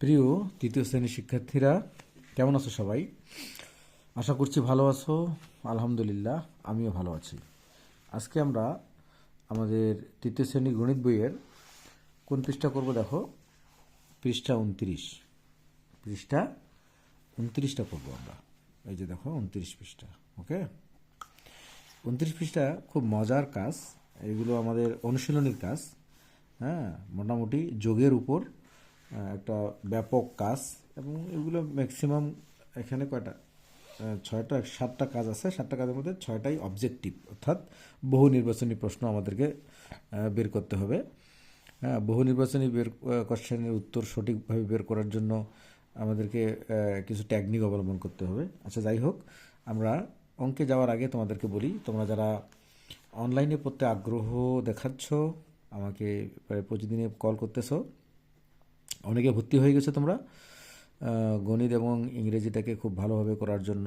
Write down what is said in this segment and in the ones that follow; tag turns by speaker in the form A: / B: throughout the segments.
A: প্রিয় তৃতীয় শ্রেণির শিক্ষার্থীরা, কেমন আছো সবাই? আশা করছি ভালো আছো। আলহামদুলিল্লাহ, আমিও ভালো আছি। আজকে আমরা আমাদের তৃতীয় শ্রেণির গণিত বইয়ের কোন পৃষ্ঠা করব দেখো? পৃষ্ঠা উনত্রিশ। পৃষ্ঠা উনত্রিশটা করব আমরা। এই যে দেখো, উনত্রিশ পৃষ্ঠা, ওকে? উনত্রিশ পৃষ্ঠা খুব মজার কাজ। এগুলো আমাদের অনুশীলনীর কাজ। হ্যাঁ মোটামুটি যোগের উপর একটা ব্যাপক কাজ এবং এগুলো ম্যাক্সিমাম এখানে কয়টা? ছয়টা, সাতটা কাজ আছে। সাতটা কাজের মধ্যে ছয়টাই অবজেক্টিভ অর্থাৎ বহু নির্বাচনী প্রশ্ন আমাদেরকে বের করতে হবে। হ্যাঁ বহু নির্বাচনী বের কোশ্চেনের উত্তর সঠিকভাবে বের করার জন্য আমাদেরকে কিছু টেকনিক অবলম্বন করতে হবে। আচ্ছা যাই হোক, আমরা অঙ্কে যাওয়ার আগে তোমাদেরকে বলি, তোমরা যারা অনলাইনে পড়তে আগ্রহ দেখাচ্ছ, আমাকে প্রায় প্রতিদিনে কল করতেছো অনেকে ভর্তি হয়ে গেছে তোমরা। গণিত এবং ইংরেজিটাকে খুব ভালোভাবে করার জন্য।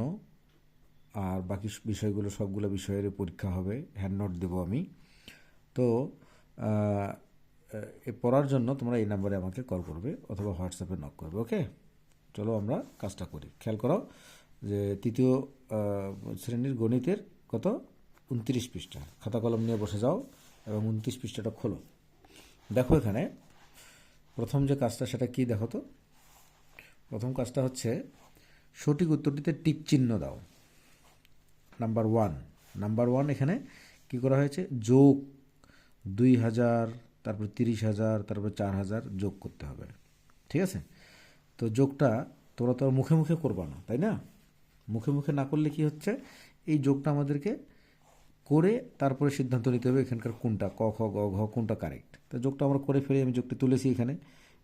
A: আর বাকি বিষয়গুলো সবগুলো বিষয়ের পরীক্ষা হবে। হ্যান্ড নোট দেবো আমি। তো পড়ার জন্য তোমরা এই নাম্বারে আমাকে কল করবে অথবা হোয়াটসঅ্যাপে নক করবে ওকে চলো আমরা কাজটা করি। খেয়াল করো যে তৃতীয় শ্রেণির গণিতের কত? উনত্রিশ পৃষ্ঠা। খাতা কলম নিয়ে বসে যাও এবং উনত্রিশ পৃষ্ঠাটা খোলো। দেখো এখানে প্রথম যে কাজটা, সেটা কি দেখো তো? প্রথম কাজটা হচ্ছে সঠিক উত্তরটিতে টিক চিহ্ন দাও। নাম্বার ওয়ান নাম্বার ওয়ান এখানে কি করা হয়েছে? যোগ দুই হাজার, তারপর তিরিশ হাজার, তারপর চার হাজার যোগ করতে হবে। ঠিক আছে? তো যোগটা তোমরা তো মুখে মুখে করবা না, তাই না? মুখে মুখে না করলে কি হচ্ছে? এই যোগটা আমাদেরকে করে তারপরে সিদ্ধান্ত নিতে হবে এখানকার কোনটা, ক, খ, গ, ঘ, কোনটা কারেক্ট তো যোগটা আমরা করে ফেলে, আমি যোগটি তুলেছি এখানে।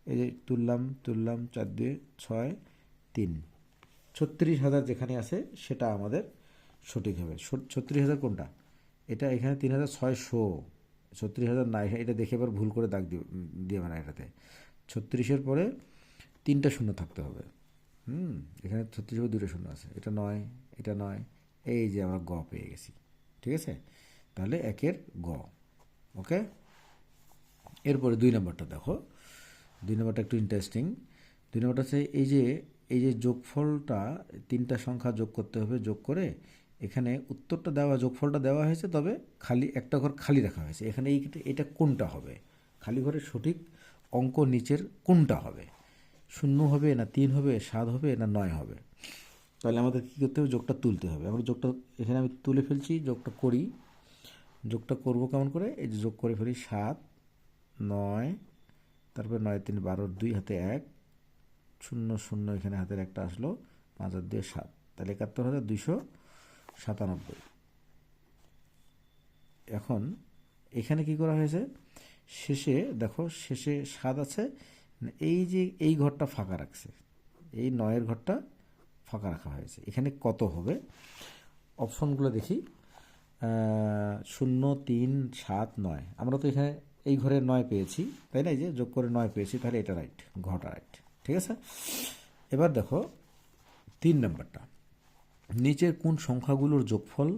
A: এই যে তুললাম তুললাম, চার দুয়ে ছয়, তিন। ছত্রিশ হাজার যেখানে আছে, সেটা আমাদের সঠিক হবে। ছত্রিশ হাজার কোনটা? এটা এখানে তিন হাজার ছয়শো। ছত্রিশ হাজার না, এটা দেখে এবার ভুল করে দাগ দিয়ে মানে এটাতে। ছত্রিশের পরে তিনটা শূন্য থাকতে হবে। হুম, এখানে ছত্রিশ দুটো শূন্য আছে। এটা নয় এটা নয়। এই যে আমরা গ পেয়ে গেছি। ঠিক আছে? তাহলে একের গ, ওকে? এরপরে দুই নম্বরটা দেখো। দুই নম্বরটা একটু ইন্টারেস্টিং দুই নম্বরটা হচ্ছে এই যে এই যে যোগফলটা, তিনটা সংখ্যা যোগ করতে হবে, যোগ করে এখানে উত্তরটা দেওয়া, যোগফলটা দেওয়া হয়েছে, তবে খালি একটা ঘর খালি রাখা হয়েছে। এখানে এই এটা কোনটা হবে? খালি ঘরের সঠিক অঙ্ক নিচের কোনটা হবে? শূন্য হবে না তিন হবে, সাত হবে না নয় হবে? তাহলে আমাদের কী করতে হবে? যোগটা তুলতে হবে। আমরা যোগটা এখানে আমি তুলে ফেলছি, যোগটা করি। যোগটা করব কেমন করে? এই যে যোগ করে ফেলি সাত, নয়, তারপরে নয়, তিন, বারো, দুই, হাতে এক, শূন্য শূন্য এখানে হাতের একটা আসলো, পাঁচ হাজার দুই, সাত। তাহলে একাত্তর হাজার দুইশো সাতানব্বই। এখন এখানে কি করা হয়েছে? শেষে, দেখো, শেষে সাত আছে, এই যে এই ঘরটা ফাঁকা রাখছে, এই নয়ের ঘরটা ফাঁকা রাখা হয়েছে। এখানে কত হবে? অপশনগুলো দেখি। শূন্য, তিন, সাত, নয়। আমরা তো এখানে এই ঘরে নয় পেয়েছি, তাই না? এই যে যোগ করে নয় পেয়েছি, তাহলে এটা রাইট ঘটা রাইট ঠিক আছে? এবার দেখো, তিন নাম্বারটা। নিচের কোন সংখ্যাগুলোর যোগফল?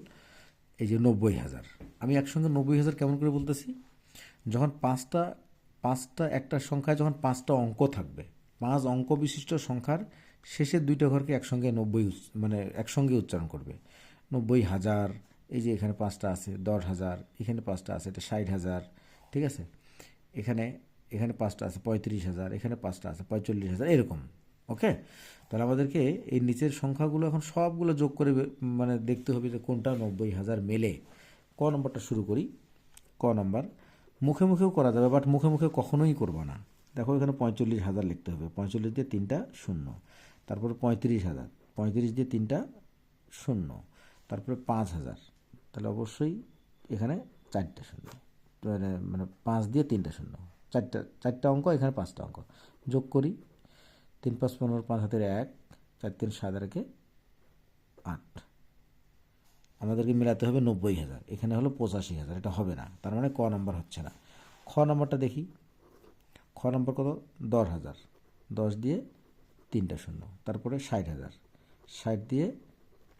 A: এই যে নব্বই হাজার। আমি একসঙ্গে নব্বই হাজার কেমন করে বলতেছি? যখন পাঁচটা পাঁচটা, একটা সংখ্যায় যখন পাঁচটা অঙ্ক থাকবে, পাঁচ অঙ্ক বিশিষ্ট সংখ্যার শেষের দুইটা ঘরকে একসঙ্গে নব্বই মানে একসঙ্গে উচ্চারণ করবে। নব্বই হাজার, এই যে এখানে পাঁচটা আছে, দশ হাজার, এখানে পাঁচটা আছে, এটা ষাট হাজার, ঠিক আছে? এখানে এখানে পাঁচটা আছে, পঁয়ত্রিশ হাজার, এখানে পাঁচটা আছে পঁয়তাল্লিশ হাজার, এরকম, ওকে? তাহলে আমাদেরকে এই নিচের সংখ্যাগুলো এখন সবগুলো যোগ করে মানে দেখতে হবে যে কোনটা নব্বই হাজার মেলে। ক নম্বরটা শুরু করি, ক নম্বর, মুখে মুখেও করা যাবে, বাট মুখে মুখে কখনোই করব না। দেখো এখানে পঁয়তাল্লিশ হাজার লিখতে হবে পঁয়তাল্লিশ দিয়ে তিনটা শূন্য। তারপরে পঁয়ত্রিশ হাজার। পঁয়ত্রিশ দিয়ে তিনটা শূন্য। তারপরে পাঁচ হাজার। তাহলে অবশ্যই এখানে চারটে শূন্য। মানে পাঁচ দিয়ে তিনটা শূন্য। চারটা চারটা অঙ্ক, এখানে পাঁচটা অঙ্ক। যোগ করি। তিন পাঁচ পনেরো, পাঁচ হাতের এক, চার তিন, সাত একে আট। আমাদেরকে মেলাতে হবে নব্বই হাজার। এখানে হলো পঁচাশি হাজার। এটা হবে না। তার মানে ক নাম্বার হচ্ছে না। খ নম্বরটা দেখি। খ নম্বর কত? দশ হাজার। দশ দিয়ে তিনটা শূন্য, তারপরে ষাট হাজার। ষাট দিয়ে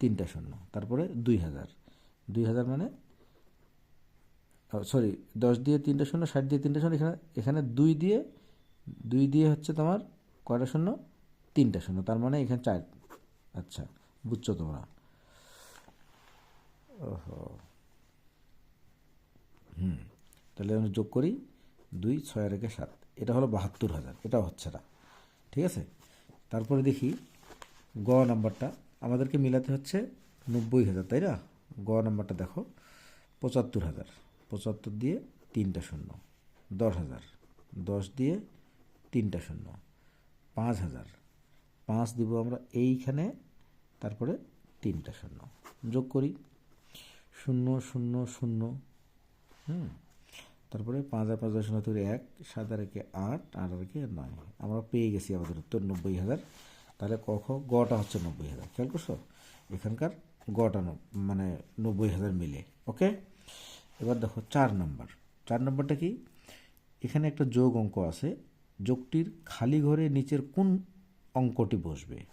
A: তিনটা শূন্য, তারপরে দুই হাজার। দুই হাজার মানে সরি দশ দিয়ে তিনটা শূন্য, ষাট দিয়ে তিনটা শূন্য, এখানে এখানে দুই দিয়ে দুই দিয়ে হচ্ছে তোমার কয়টা শূন্য? তিনটা শূন্য, তার মানে এখানে চার। আচ্ছা বুঝছ তোমরা? ওহো। হুম, তাহলে আমি যোগ করি, দুই, ছয় রেখে সাত। এটা হলো বাহাত্তর হাজার, এটাও হচ্ছে না। ঠিক আছে? তারপরে দেখি গ নাম্বারটা। আমাদেরকে মিলাতে হচ্ছে নব্বই হাজার, তাই না? গ নাম্বারটা দেখো, পঁচাত্তর হাজার। পঁচাত্তর দিয়ে তিনটা শূন্য, দশ হাজার। দশ দিয়ে তিনটা শূন্য, পাঁচ হাজার। পাঁচ দিব আমরা এইখানে, তারপরে তিনটা শূন্য। যোগ করি। শূন্য শূন্য শূন্য। হুম। তারপরে পাঁচ আর পাঁচ দশ তৈরি এক, সাত আর একে আট আট আর একে নয়। আমরা পেয়ে গেছি আমাদের উত্তর নব্বই হাজার। তাহলে কখ গটা হচ্ছে নব্বই হাজার। খেয়াল করছ? এখানকার গটা মানে নব্বই হাজার মিলে। ওকে? এবার দেখো, চার নম্বর। চার নম্বরটা কি? এখানে একটা যোগ অঙ্ক আছে। যোগটির খালি ঘরে নিচের কোন অঙ্কটি বসবে?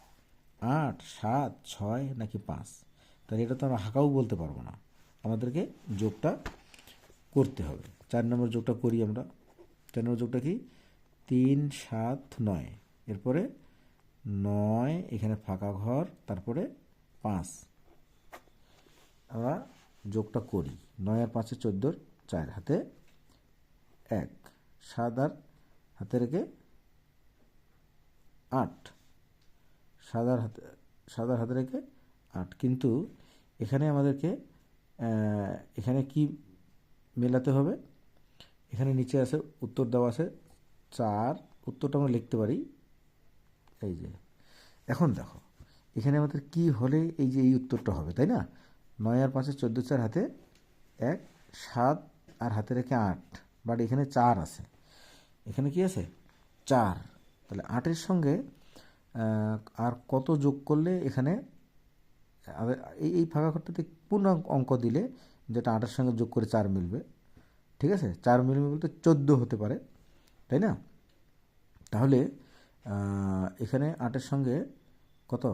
A: আট, সাত, ছয় নাকি পাঁচ? তাহলে এটা তো আমরা হাঁকাও বলতে পারব না। আমাদেরকে যোগটা করতে হবে। চার নম্বর যোগটা করি আমরা। চার নম্বর যোগটা কি? তিন, সাত, নয়। এরপরে নয়, এখানে ফাঁকা ঘর, তারপরে পাঁচ। আমরা যোগটা করি। নয় আর পাঁচে চোদ্দোর চার। হাতে এক। সাত আর হাতে রেখে আট। সাদার হাতে সাদার হাতে রেখে আট। কিন্তু এখানে আমাদেরকে এখানে কি মেলাতে হবে? এখানে নিচে আছে, উত্তর দেওয়া আছে, চার, উত্তরটা আমরা লিখতে পারি। এই যে, এখন দেখো, এখানে আমাদের কি হলে এই যে এই উত্তরটা হবে, তাই না? নয় আর পাঁচে চোদ্দ, চার হাতে এক, সাত আর হাতে রেখে আট, বাট এখানে চার আছে। এখানে কি আছে? চার। তাহলে আটের সঙ্গে আর কত যোগ করলে এখানে এই এই ফাঁকা ঘরটাতে পূর্ণ অঙ্ক দিলে যেটা আটের সঙ্গে যোগ করে চার মিলবে। ঠিক আছে? চার মিলবে বলতে চোদ্দ হতে পারে, তাই না? তাহলে এখানে আটের সঙ্গে কত?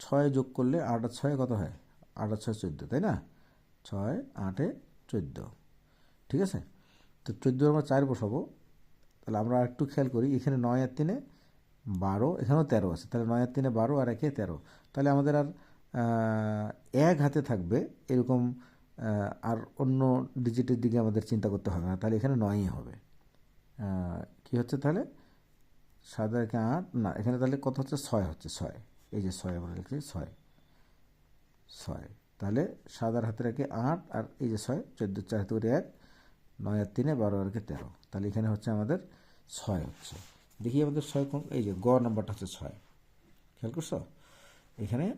A: ছয় যোগ করলে আট আর ছয় কত হয়? আট আর ছয় চোদ্দ, তাই না? ছয় আটে চোদ্দ, ঠিক আছে? তো চোদ্দ আমরা চার বসাবো, তাহলে আমরা একটু খেয়াল করি, এখানে নয় আর তিনে বারো, এখানেও তেরো আছে, তাহলে নয় আর তিনে বারো আর একে তেরো। তাহলে আমাদের আর এক হাতে থাকবে, এরকম আর অন্য ডিজিটের দিকে আমাদের চিন্তা করতে হবে না, তাহলে এখানে নয়ই হবে। কি হচ্ছে তাহলে? সাত আর একে আট, না, এখানে তাহলে কত হচ্ছে? ছয় হচ্ছে, ছয়। এই যে ছয় আমরা লিখছি, ছয়। ছয়। তাহলে সাত আর হাতে রেখে আট আর এই যে ছয়, চোদ্দ, চার হাতে করে এক, নয় আর তিনে বারো আর তেরো। তাহলে এখানে হচ্ছে আমাদের ছয় হচ্ছে। দেখি আমাদের ছয় কোন এই যে গ নাম্বারটা হচ্ছে ছয়। খেয়াল করছ? এখানে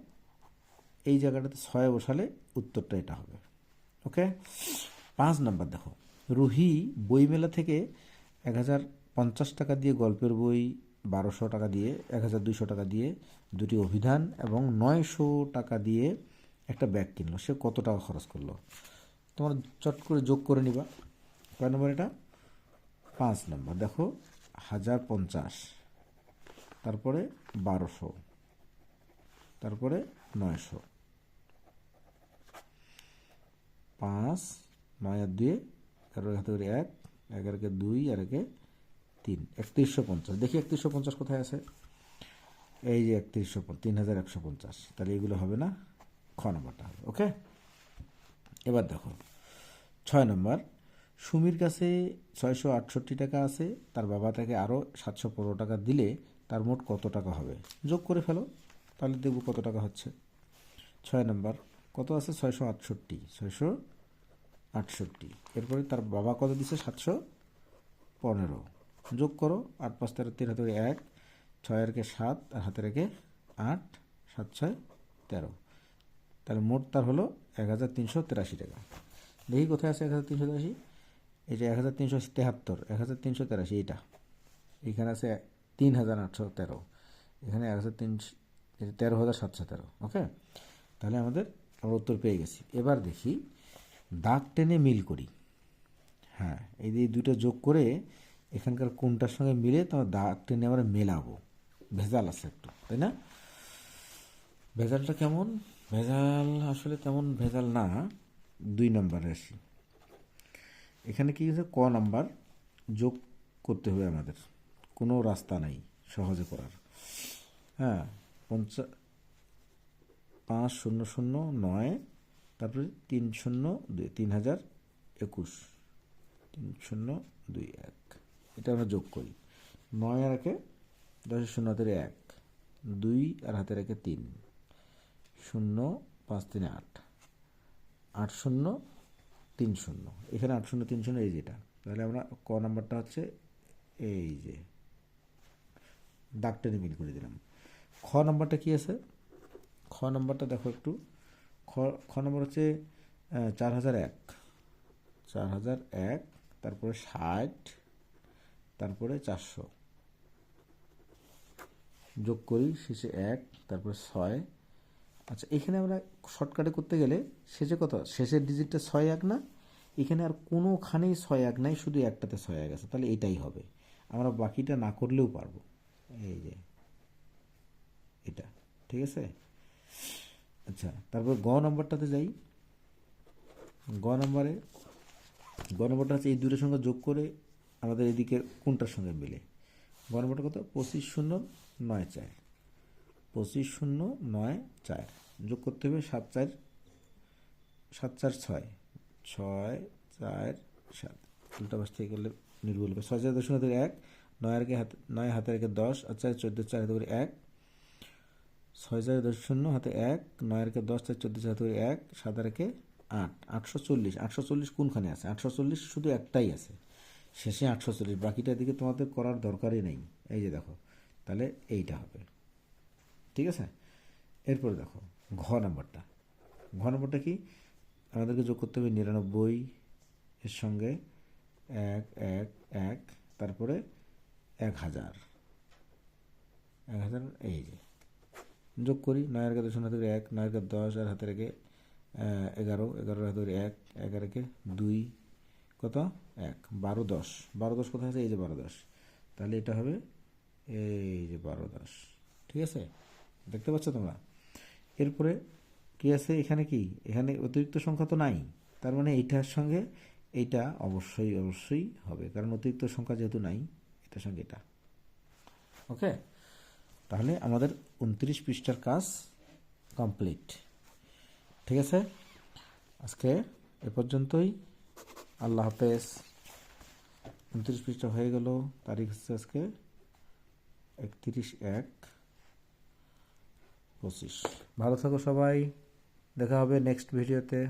A: এই জায়গাটাতে ছয় বসালে উত্তরটা এটা হবে। ওকে? পাঁচ নাম্বার দেখো। রুহি বইমেলা থেকে এক হাজার পঞ্চাশ টাকা দিয়ে গল্পের বই, বারোশো টাকা দিয়ে, এক হাজার দুইশো টাকা দিয়ে দুটি অভিধান এবং নয়শো টাকা দিয়ে একটা ব্যাগ কিনলো। সে কত টাকা খরচ করল? তোমার চট করে যোগ করে নিবা। কয় নম্বর এটা? পাঁচ নম্বর। দেখো, হাজার পঞ্চাশ, তারপরে বারোশো, তারপরে নয়শো। পাঁচ নয় দুয়ে এগারো হাতে করে এক এগারোকে দুই আর একে তিন। একত্রিশশো পঞ্চাশ। দেখি একত্রিশশো পঞ্চাশ কোথায় আছে? এই যে একত্রিশশো তিন হাজার একশো পঞ্চাশ। তাহলে এগুলো হবে না খ নম্বরটা হবে, ওকে? এবার দেখো, ছয় নম্বর। সুমির কাছে ছয়শো আটষট্টি টাকা আছে, তার বাবা তাকে আরও সাতশো পনেরো টাকা দিলে তার মোট কত টাকা হবে? যোগ করে ফেলো, তাহলে দেখব কত টাকা হচ্ছে। ছয় নম্বর, কত আছে? ছয়শো আটষট্টি। ছয়শো আটষট্টি। এরপরে তার বাবা কত দিছে? সাতশো পনেরো। যোগ করো, আট পাঁচ তেরো, তিন হাতে এক, ছয় রেখে সাত, আর হাতে রেখে আট, সাত, ছয়, তেরো। তাহলে মোট তার হলো এক হাজার তিনশো তেরাশি টাকা। দেখি কোথায় আছে এক হাজার তিনশো তেরাশি? যে এক হাজার তিনশো তেহাত্তর, এক হাজার তিনশো তেরাশি, এইটা। এখানে আছে তিন হাজার আটশো তেরো। এখানে এক হাজার তিনশো তেরো হাজার সাতশো তেরো, ওকে? তাহলে আমাদের আমরা উত্তর পেয়ে গেছি। এবার দেখি দাগ টেনে মিল করি। হ্যাঁ এই যে এই দুটো যোগ করে এখানকার কোনটার সঙ্গে মিলে তোমার দাগ টেনে আমরা মেলাবো। ভেজাল আছে একটু, তাই না? ভেজালটা কেমন? ভেজাল আসলে তেমন ভেজাল না, দুই নম্বরে আসি। এখানে কি হচ্ছে ক নাম্বার, যোগ করতে হবে আমাদের। কোনো রাস্তা নাই, সহজে করার। হ্যাঁ পঞ্চা পাঁচ শূন্য শূন্য নয় তারপরে তিন শূন্য দুই তিন হাজার একুশ। তিন শূন্য দুই এক। এটা আমরা যোগ করি। নয় আর একে দশের শূন্য হাতের এক। দুই আর হাতের একে তিন। শূন্য পাঁচ তিনে আট। আট শূন্য তিন শূন্য এখানে আট শূন্য তিন শূন্য এই যেটা। তাহলে আমরা ক নাম্বারটা হচ্ছে এই যে দাগ টেনে মিল করে দিলাম। খ নাম্বারটা কি আছে? খ নাম্বারটা দেখো একটু। খ খ নম্বর হচ্ছে চার হাজার এক। চার হাজার এক, তারপরে ষাট, তারপরে চারশো। যোগ করি, শেষে এক, তারপরে ছয়। আচ্ছা এখানে আমরা শর্টকাটে করতে গেলে শেষে কত? শেষের ডিজিটটা ছয় এক না? এখানে আর কোনোখানেই ছয় এক নাই, শুধু একটাতে ছয় এক আছে। তাহলে এটাই হবে। আমরা বাকিটা না করলেও পারব। এই যে, এটা। ঠিক আছে? আচ্ছা তারপর গ নম্বরটাতে যাই। গ নম্বরে, গ নম্বরটা হচ্ছে এই দুটোর সঙ্গে যোগ করে আমাদের এদিকে কোনটার সঙ্গে মিলে? গ নম্বরটা কত? পঁচিশ শূন্য নয় চার। পঁচিশ শূন্য নয় চার। যোগ করতে হবে সাত চার সাত চার ছয়। ছয় চার সাত। উল্টা পাশ থেকে করলে নির্ভুল হবে। ছয় চার দশ শূন্য এক, নয় আর কে হাতে, নয় হাতে রেখে দশ, আর চার চোদ্দ, চার হাতে করে এক। ছয় চার দশ শূন্য, হাতে এক নয় রেখে দশ, চার চোদ্দ হাতে এক, সাত রেখে আট, আটশো চল্লিশ। আটশো চল্লিশ কোনখানে আছে? আটশো চল্লিশ শুধু একটাই আছে। শেষে আটশো চল্লিশ। বাকিটা দিকে তোমাদের করার দরকারই নেই। এই যে দেখো, তাহলে এইটা হবে। ঠিক আছে? এরপরে দেখো, ঘ নাম্বারটা। ঘ নাম্বারটা কি? আমাদেরকে যোগ করতে হবে নিরানব্বই, এর সঙ্গে এক এক এক, তারপরে এক হাজার। এক হাজার, এই যে। যোগ করি, নয়ের কাছে শূন্য থেকে এক, নয়ের কাছে দশ আর হাতে রেখে এগারো এগারোর হাতে এক এগারোকে দুই, কত? এক, বারো দশ। বারো দশ কোথায় আছে? এই যে বারো দশ। তাহলে এটা হবে এই যে বারো দশ। ঠিক আছে? দেখতে পাচ্ছ তোমরা? এরপরে কি আছে? এখানে কি? এখানে অতিরিক্ত সংখ্যা তো নাই। তার মানে এইটার সঙ্গে এইটা অবশ্যই অবশ্যই হবে। কারণ অতিরিক্ত সংখ্যা যেহেতু নাই, এটার সঙ্গে এটা। ওকে তাহলে আমাদের উনত্রিশ পৃষ্ঠার কাজ কমপ্লিট। ঠিক আছে? আজকে এ পর্যন্তই। আল্লাহ হাফেজ। উনত্রিশ পৃষ্ঠা হয়ে গেল। তারিখ হচ্ছে আজকে একত্রিশ এক পঁচিশ। ভালো থাকো সবাই। দেখা হবে নেক্সট ভিডিওতে।